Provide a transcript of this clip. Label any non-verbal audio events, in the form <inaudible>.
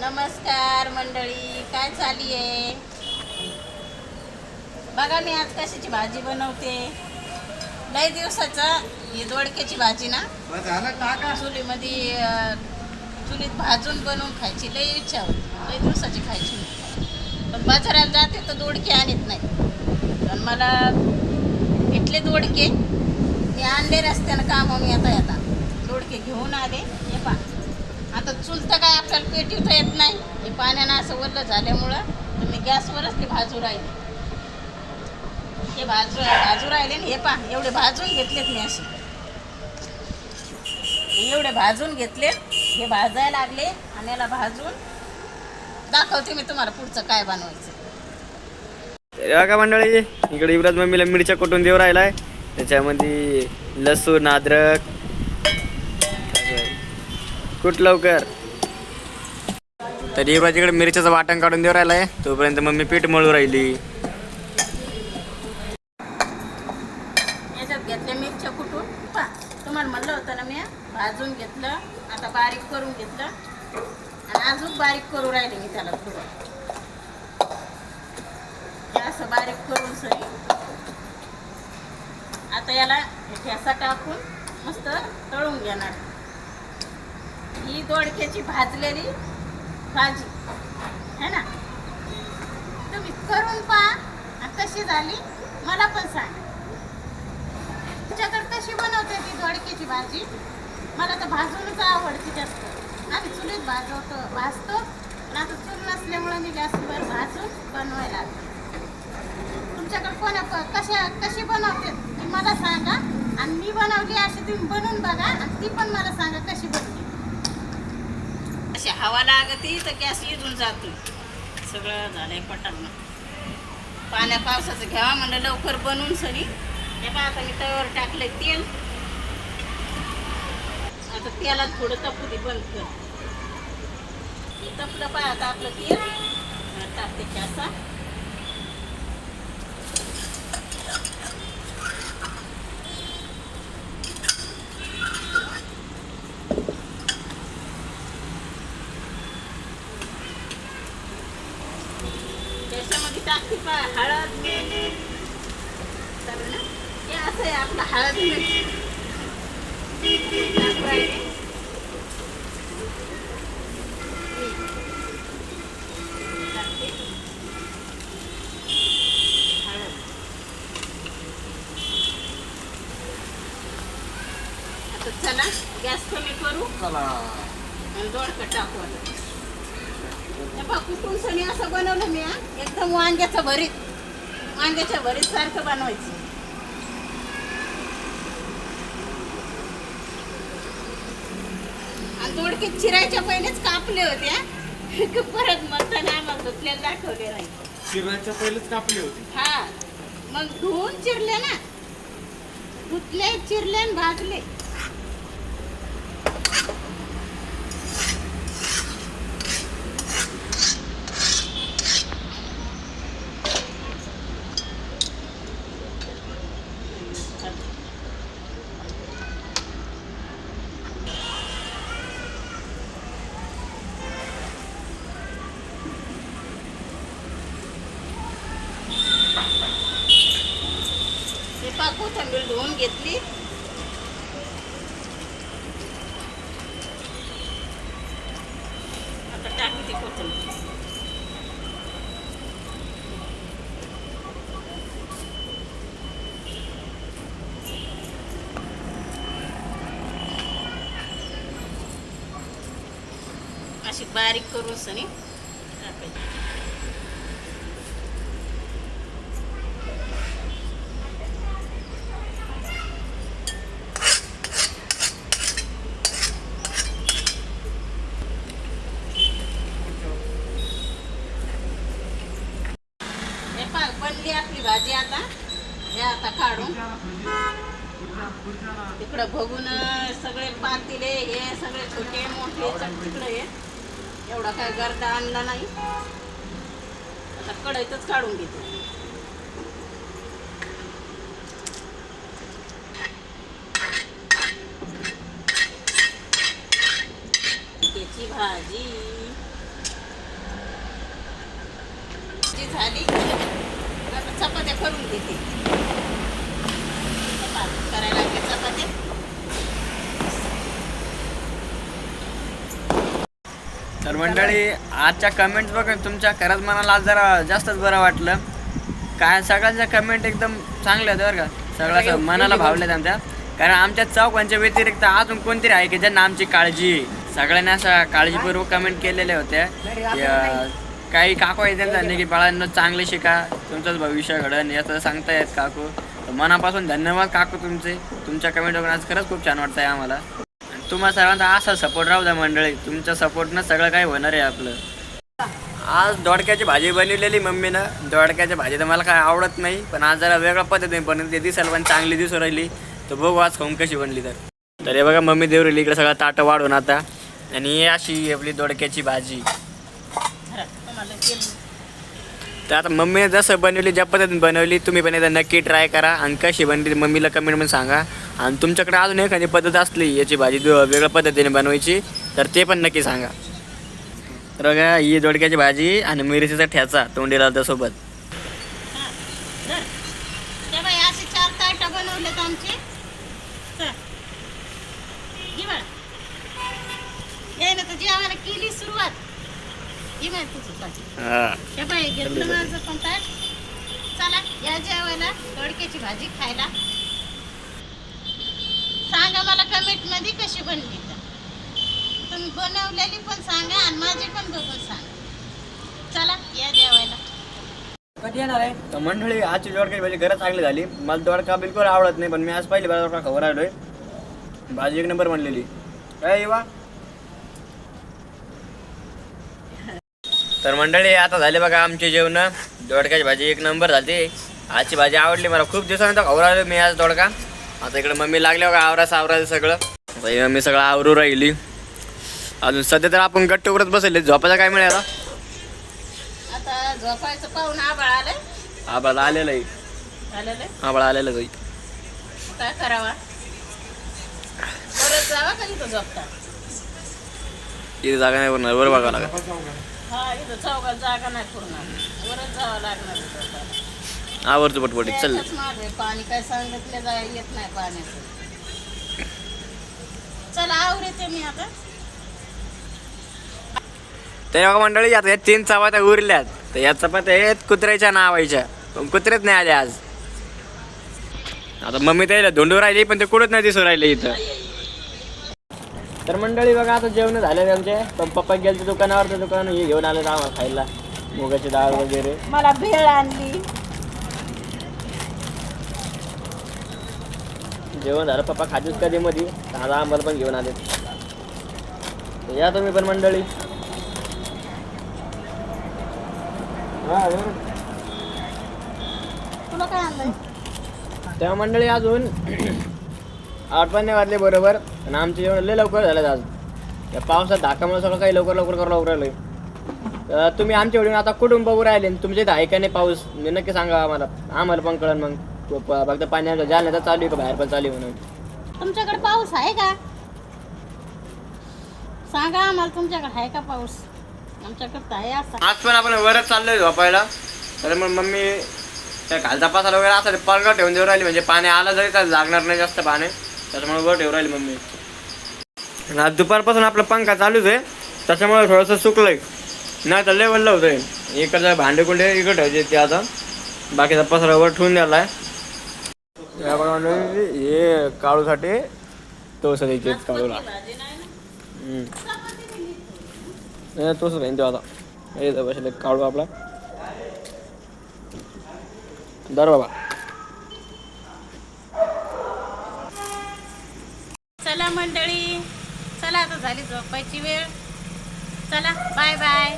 नमस्कार मंडळी काय चालली आहे बघा मी आज कशाची भाजी बनवते. लय दिवसाचा ही दोडक्याची भाजी ना. चुलीमध्ये चुलीत भाजून बनवून खायची. लय इच्छा होती. लय दिवसाची खायची पण बाजारात जाते तर दोडके आणत नाही. पण मला इथले दोडके. मी आणले रस्त्यानं कामावून येता येता दोडके घेऊन आले. हे पा आता चुलतं काय आपल्याला पेटीवता येत नाही. हे पाण्यानं असं वरलं झाल्यामुळं तर मी गॅसवरच ते भाजू राहिले. हे भाजू भाजू राहिले आणि हे पा एवढे भाजून घेतलेत मी असे. एवढे भाजून घेतले हे भाजायला लागले आणि याला भाजून दाखवते मी तुम्हाला पुढचं काय बनवायचं. तर बघा मंडळी इकडे युवराज मम्मीला मिरच्या कुटून देऊ राहिलाय? त्याच्यामध्ये लसूण अद्रक कुठ लवकर? तर इकडे मिरच्याचं वाटण काढून देऊ राहिलाय. तोपर्यंत मम्मी पीठ मळू राहिली. याच्यात घेतल्या मिरच्या कुठून? पा तुम्हाला म्हणलं होतं ना मी भाजून घेतलं आता बारीक करून घेतलं. आणि अजून बारीक करू राहिले मी त्याला थोडं. असं बारीक करून सरी. आता याला ठेसा टाकून मस्त तळून घेणार. ही दोडक्याची भाजलेली भाजी. है ना? तुम्ही करून पहा. कशी झाली मला पण सांगा. तुमच्याकडे कशी बनवते ती दोडक्याची भाजी? मला तर भाजूनच आवडते जास्त. आम्ही चुलीत भाजवतो भाजतो. पण आता चूल नसल्यामुळे मी गॅसवर भाजून बनवायला तुमच्याकडे कोणा क- कशा कशी बनवते ती मला सांगा. आणि मी बनवली अशी तुम्ही बनवून बघा. आणि ती पण मला सांगा कशी बनली. अशी हवा लागते तर गॅस इजून जातो. सगळं झालंय पटांना पाण्या पावसाचं घ्यावा म्हणलं लवकर बनवून सरी. हे पहा आता मी तव्यावर टाकलंय तेल. आता तेलात थोडं तपू दे बंद कर. तपलं पहा आता आपलं तेल. टाकते ठेसा त्याच्यामध्ये टाकते पा हळद मीठ चालेल ना? हे असं आहे आपलं हळद चला गॅस कमी करू. आणि दोडकं टाकू आता. कुठून सणी असं बनवलं मी. एकदम वांग्याचं भरीत. वांग्याच्या भरीत सारखं बनवायचं. दोडके चिरायच्या पहिलेच कापले होते हा. <laughs> परत म्हणताना आम्हाला धुतल्याला दाखवले नाही. शिरण्याच्या पहिलेच कापली होती. हा. मग धुवून चिरले ना. धुतले चिरले आणि भाजले. पा कोथंबीर धुवून घेतली. आता टाकू ती कोथंबीर. अशी बारीक करून सनी टाकायची हे पहा बनली आपली भाजी आता हे आता काढून तिकडं बघून सगळे पातीले हे सगळे छोटे मोठे तिकडे एवढा काय गर्दा आणला नाही. आता कढईतच काढून घेते. त्याची भाजी झाली. चपात्या करून घेते करायला चपात्या. तर मंडळी आजच्या कमेंट बघून तुमच्या खरंच मनाला आज जरा जास्तच बरं वाटलं. काय सगळ्यांच्या कमेंट एकदम चांगल्या होत्या बरं का? सगळ्या मनाला भावल्या त्यांच्या. कारण आमच्या चौकांच्या व्यतिरिक्त अजून कोणतरी आहे की ज्यांना आमची काळजी सगळ्यांनी अशा काळजीपूर्वक कमेंट केलेल्या होत्या काही काकू आहे त्यांचा नाही की बाळांना चांगले शिका. तुमचंच भविष्य घडण याचं सांगता येत काकू. तर मनापासून धन्यवाद काकू तुमचे. तुमच्या कमेंट बघून आज खरंच खूप छान वाटतंय आम्हाला. आणि तुम्हा सर्वांचा असा सपोर्ट राहू द्या मंडळी. तुमच्या सपोर्टनं सगळं काही होणार आहे आपलं. आज दोडक्याची भाजी बनवलेली मम्मीनं. दोडक्याची भाजी तर मला काय आवडत नाही पण आज जरा वेगळ्या पद्धतीने बनवते दिसायला पण चांगली दिसू राहिली. तर बघू आज खाऊन कशी बनली तर. तर हे बघा मम्मी देऊ राहिली इकडे सगळं ताटं वाढून आता. आणि अशी आपली दोडक्याची भाजी. तर आता मम्मीने जसं बनवली ज्या पद्धतीने बनवली तुम्ही पण एकदा नक्की ट्राय करा. आणि कशी बनली मम्मीला मम्मीला कमेंटमध्ये सांगा. आणि तुमच्याकडे अजून एखादी पद्धत असली याची भाजी वेगळ्या पद्धतीने बनवायची तर ते पण नक्की सांगा. तर बघा ही दोडक्याची भाजी आणि मिरचीचा ठ्याचा तोंडी सोबत हा, धर. ते बाई असे चार ताट बनवलेत आमचे चल. घे बाळा. ये ना तर जेवायला केली सुरुवात घे बाई तुझं ताट. हा हे बाई घेतलं माझं पण ताट चला या जेवायला दोडक्याची भाजी खायला. सांगा मला कमेंटमध्ये कशी बनली तर. तुम्ही बनवलेली पण सांगा आणि माझी पण बघून सांगा. चला या जेवायला. कधी येणार आहे? तर मंडळी आजची दोडक्याची भाजी खरंच चांगली झाली. मला दोडका बिलकुल आवडत नाही पण मी आज पहिली बार दोडका खबर आलोय भाजी एक नंबर बनलेली. काय वा तर मंडळी आता झाले बघा आमचे जेवण. दोडक्याची भाजी एक नंबर झाली. आजची भाजी आवडली मला. खूप दिवसानंतर आलो मी आज दोडका. आता इकडे मम्मी लागले बघा आवरा सावरायचं सगळं. ही मम्मी सगळं आवरू राहिली. अजून सध्या तर आपण गट्ट उरत बसले झोपायला काय मिळाला? झोपायचं पाहून आबाळ आलंय. आबाला आलेलं आहे. आबाळा आलेलं आहे. काय करावा? जावा इथं झोपता? इथे जागा नाही बनणार बरं बघावं लागेल. हा इथं चौकात जागा नाही पूर्ण. वरच जावं लागणार झोपायला. आवडतो पटपटीत चल. यायचंच माग आहे. पाणी काय सांगितलं जाय येत नाही पाण्याचं. चला आवडते मी आता. तर बघा मंडळी आता या तीन चपात्या उरल्यात. तर या चपात्या आहेत कुत्र्याच्या नावायच्या पण कुत्रेच नाही आले आज. आता मम्मी त्याला धोंडू राहिली पण ते कुठंच नाही दिसू राहिले इथं. तर मंडळी बघा आता जेवण झाले आमचे. पण पप्पा गेले दुकानावर ते दुकान हे घेऊन आले आम्हाला खायला. मुगाची डाळ वगैरे. मला भेळ आणली. जेवण झालं पप्पा खातेच कधी मध्ये आता आम्हाला पण घेऊन आले. या तुम्ही पण मंडळी. तुला काय आणलंय? तेव्हा मंडळी अजून आठ पण नाही वाजले बरोबर आणि आमचे जेवण लय लवकर झालं आज. या पावसात धाकामुळे सगळं काही लवकर लवकर करावं लवकर तर तुम्ही आमच्या व्हिडिओ आता कुठून बघू राहिले आणि तुमच्या इथं आहे का नाही पाऊस नक्की सांगा आम्हाला. आम्हाला पण कळन मग. फक्त पाण्याचा जालण्याचा चालू आहे का बाहेर पण चालू आहे म्हणून. तुमच्याकडे पाऊस आहे का? सांगा आम्हाला तुमच्याकडे आहे का पाऊस? आमच्याकडे तर आहे असा. आज पण आपण वरच चाललोय झोपायला. तर मग मम्मी त्या पासाला वगैरे असं पलका ठेवून देऊ राहिली. म्हणजे पाणी आलं जरी तर लागणार नाही जास्त पाणी. त्याच्यामुळे वर ठेवू राहिली मम्मी. आज दुपारपासून आपला पंखा चालूच आहे. त्याच्यामुळे थोडंसं सुकलंय. नाही तर लेवलला होतंय इकडचं भांडे कुंडे इकडे ठेवायचे ते आता. बाकीचा पसरा वर ठेवून द्यायला हे काळूसाठी तो द्यायचे काळूला. नाही तोच राहीन तो आता. हे बसले काढू आपला. दर बाबा चला मंडळी चला आता झाली झोपायची वेळ. चला बाय बाय